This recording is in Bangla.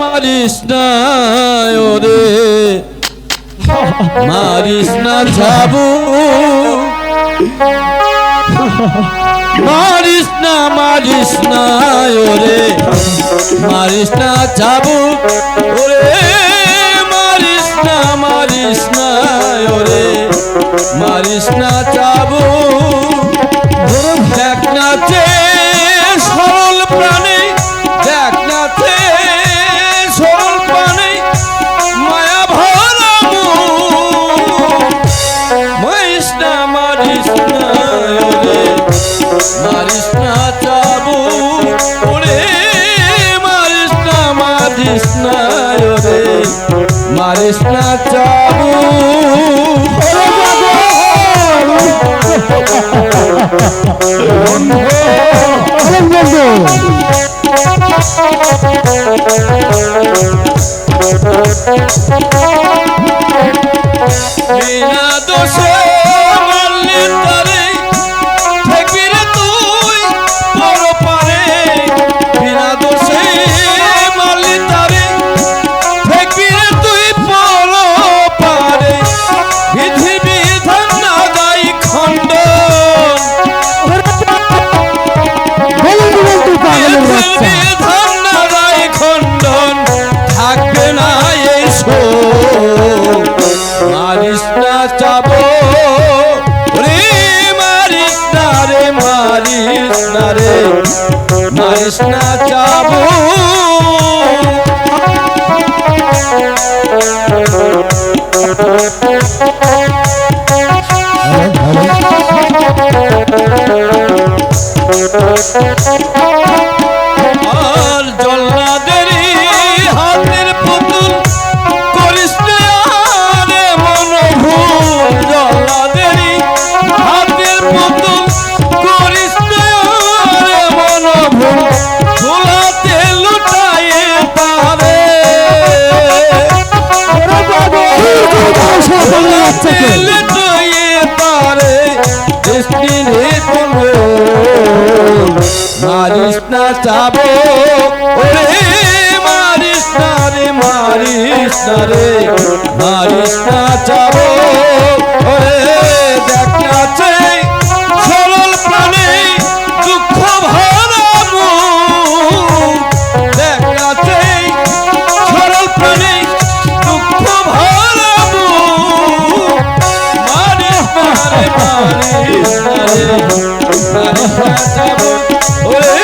মারিস না ওরে। মারিস না যাবু মারিস না মারিস না ওরে। মারিস মারিস না ওরে, মারিস না যাবু দেখ নাচে সরল প্রাণী, দেখ নাচে সরল প্রাণী মায়া ভরা মারিস না চাবু। মারিস না চাবু। রে মারিস মারিস না চাবো মারিস ওরে